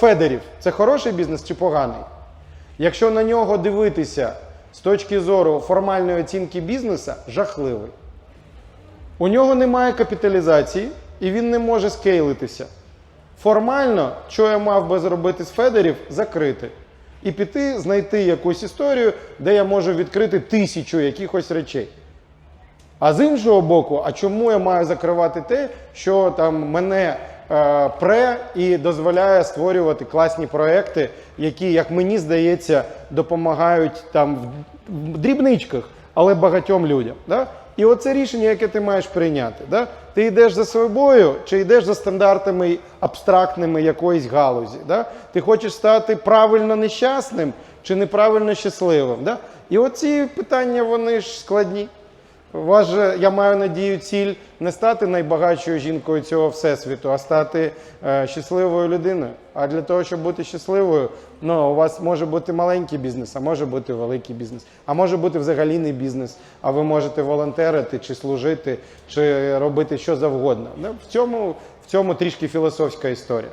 Федерів це хороший бізнес чи поганий? Якщо на нього дивитися з точки зору формальної оцінки бізнесу, жахливий. У нього немає капіталізації і він не може скейлитися. Формально, що я мав би зробити з Федерів, закрити. І піти, знайти якусь історію, де я можу відкрити тисячу якихось речей. А з іншого боку, а чому я маю закривати те, що там мене пре і дозволяє створювати класні проекти, які, як мені здається, допомагають там в, в дрібничках, але багатьом людям. Да? І оце рішення, яке ти маєш прийняти. Да? Ти йдеш за собою чи йдеш за стандартами абстрактними якоїсь галузі. Да? Ти хочеш стати правильно нещасним чи неправильно щасливим. Да? І оці питання вони ж складні. Вас же, я маю надію, ціль не стати найбагатшою жінкою цього всесвіту, а стати е, щасливою людиною. А для того, щоб бути щасливою, ну, у вас може бути маленький бізнес, а може бути великий бізнес, а може бути взагалі не бізнес. А ви можете волонтерити, чи служити, чи робити що завгодно. Ну, В цьому, в цьому трішки філософська історія.